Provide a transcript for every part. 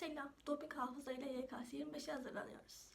Selam, Doping Hafıza ile YKS 25'e hazırlanıyoruz.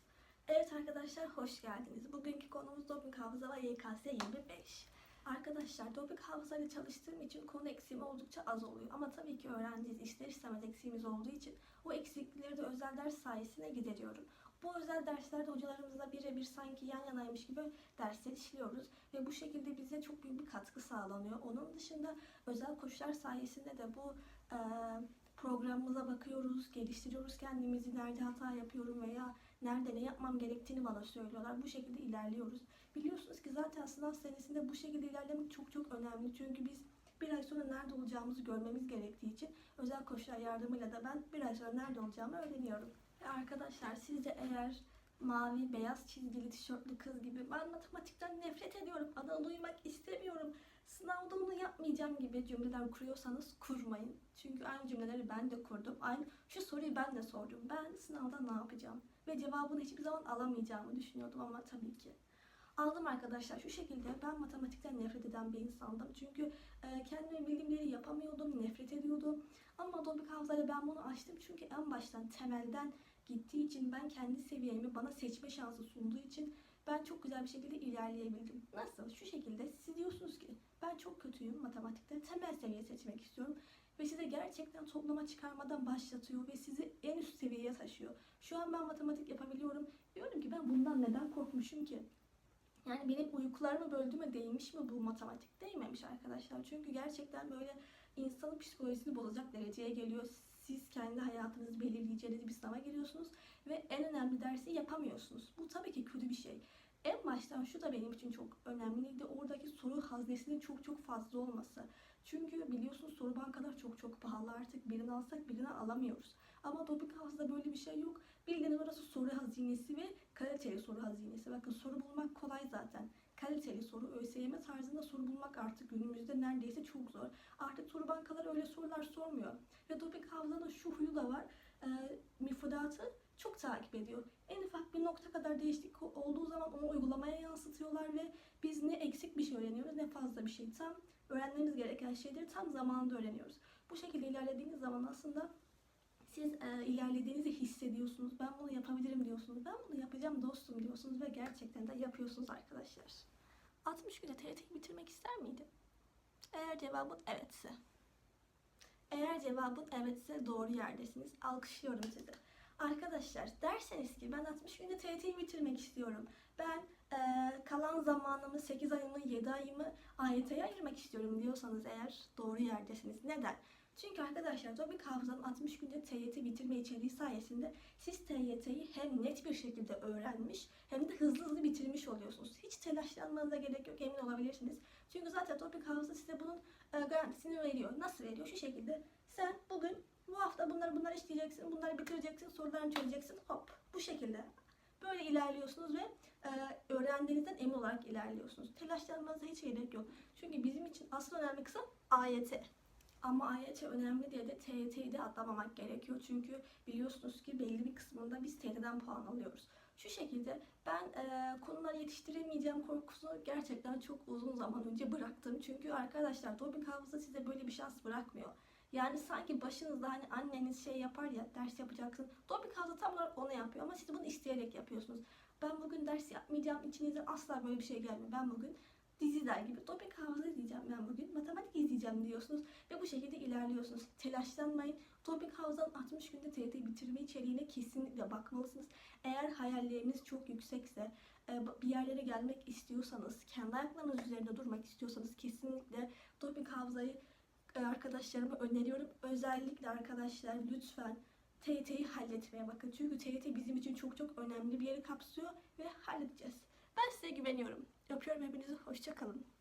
Evet arkadaşlar hoş geldiniz. Bugünkü konumuz Doping Hafıza ve YKS 25. Arkadaşlar doping hafıza ile çalıştığım için konu eksiğim oldukça az oluyor. Ama tabii ki öğrenciyiz, ister istemez eksiğimiz olduğu için o eksiklikleri de özel ders sayesinde gideriyorum. Bu özel derslerde hocalarımızla birebir sanki yan yanaymış gibi dersler işliyoruz ve bu şekilde bize çok büyük bir katkı sağlanıyor. Onun dışında özel koşullar sayesinde de bu eee programımıza bakıyoruz, geliştiriyoruz kendimizi, nerede hata yapıyorum veya nerede ne yapmam gerektiğini bana söylüyorlar. Bu şekilde ilerliyoruz. Biliyorsunuz ki zaten sınav senesinde bu şekilde ilerlemek çok çok önemli. Çünkü biz bir ay sonra nerede olacağımızı görmemiz gerektiği için özel koşullar yardımıyla da ben bir ay sonra nerede olacağımı öğreniyorum. Ve arkadaşlar siz de eğer mavi, beyaz çizgili tişörtlü kız gibi ben matematikten nefret ediyorum, adını duymak istemiyorum, sınavda onu yapmayacağım gibi cümleler kuruyorsanız kurmayın. Çünkü aynı cümleleri ben de kurdum. Aynı şu soruyu ben de sordum. Ben sınavda ne yapacağım? Ve cevabını hiçbir zaman alamayacağımı düşünüyordum ama tabii ki. Aldım arkadaşlar şu şekilde ben matematikten nefret eden bir insandım. Çünkü e, kendime bildiğimleri yapamıyordum, nefret ediyordum. Ama Dobik Hafıza'yla ben bunu açtım çünkü en baştan temelden gittiği için ben kendi seviyemi bana seçme şansı sunduğu için ben çok güzel bir şekilde ilerleyebildim. Nasıl? Şu şekilde siz diyorsunuz ki ben çok kötüyüm matematikte temel seviye seçmek istiyorum ve size gerçekten toplama çıkarmadan başlatıyor ve sizi en üst seviyeye taşıyor. Şu an ben matematik yapabiliyorum. Diyorum ki ben bundan neden korkmuşum ki? Yani benim uykularımı böldüğüme değmiş mi bu matematik? Değmemiş arkadaşlar. Çünkü gerçekten böyle insanın psikolojisini bozacak dereceye geliyor. Siz kendi hayatınızı belirleyeceğiniz bir sınava giriyorsunuz ve en önemli dersi yapamıyorsunuz. Bu tabii ki kötü bir şey. En baştan şu da benim için çok önemliydi. Oradaki soru haznesinin çok çok fazla olması. Çünkü biliyorsunuz soru bankalar çok çok pahalı artık. Birini alsak birini alamıyoruz. Ama Doping House'da böyle bir şey yok. Bildiğiniz orası soru hazinesi ve kaliteli soru hazinesi. Bakın soru bulmak kolay zaten. Kaliteli soru, ÖSYM tarzında soru bulmak artık günümüzde neredeyse çok zor. Artık soru bankaları öyle sorular sormuyor. Ve Doping House'da şu huyu da var. E, müfredatı çok takip ediyor. En ufak bir nokta kadar değişiklik olduğu zaman onu uygulamaya yansıtıyorlar ve biz ne eksik bir şey öğreniyoruz ne fazla bir şey. Tam öğrenmemiz gereken şeyleri tam zamanında öğreniyoruz. Bu şekilde ilerlediğiniz zaman aslında siz e, ilerlediğinizi hissediyorsunuz. Ben bunu yapabilirim diyorsunuz. Ben bunu yapacağım dostum diyorsunuz ve gerçekten de yapıyorsunuz arkadaşlar. 60 günde TRT'yi bitirmek ister miydin? Eğer cevabın evetse. Eğer cevabın evetse doğru yerdesiniz. Alkışlıyorum sizi. Arkadaşlar derseniz ki ben 60 günde TRT'yi bitirmek istiyorum. Ben e, kalan zamanımı 8 ayımı 7 ayımı AYT'ye ayırmak istiyorum diyorsanız eğer doğru yerdesiniz. Neden? Çünkü arkadaşlar Topik Hafıza'nın 60 günde TYT bitirme içeriği sayesinde siz TYT'yi hem net bir şekilde öğrenmiş hem de hızlı hızlı bitirmiş oluyorsunuz. Hiç telaşlanmanıza gerek yok emin olabilirsiniz. Çünkü zaten Topik Hafıza size bunun e, garantisini veriyor. Nasıl veriyor? Şu şekilde sen bugün bu hafta bunları bunları işleyeceksin, bunları bitireceksin, sorularını çözeceksin. Hop bu şekilde. Böyle ilerliyorsunuz ve e, öğrendiğinizden emin olarak ilerliyorsunuz. Telaşlanmanıza hiç gerek yok. Çünkü bizim için asıl önemli kısım AYT. Ama AYT önemli diye de TYT'yi de atlamamak gerekiyor. Çünkü biliyorsunuz ki belli bir kısmında biz TYT'den puan alıyoruz. Şu şekilde ben e, konuları yetiştiremeyeceğim korkusunu gerçekten çok uzun zaman önce bıraktım. Çünkü arkadaşlar doping hafıza size böyle bir şans bırakmıyor. Yani sanki başınızda hani anneniz şey yapar ya ders yapacaksın. Doping hafıza tam olarak onu yapıyor ama siz bunu isteyerek yapıyorsunuz. Ben bugün ders yapmayacağım içinize asla böyle bir şey gelmiyor. Ben bugün diziler gibi doping hafıza izleyeceğim ben bugün. Matematik izleyeceğim diyorsunuz ve bu şekilde ilerliyorsunuz. Telaşlanmayın. Doping hafızanın 60 günde TYT bitirme içeriğine kesinlikle bakmalısınız. Eğer hayalleriniz çok yüksekse, e, bir yerlere gelmek istiyorsanız, kendi ayaklarınız üzerinde durmak istiyorsanız kesinlikle doping hafızayı e, arkadaşlarıma öneriyorum. Özellikle arkadaşlar lütfen TYT'yi halletmeye bakın. Çünkü TYT bizim için çok çok önemli bir yeri kapsıyor ve halledeceğiz. Ben size güveniyorum. Öpüyorum hepinizi. Hoşçakalın.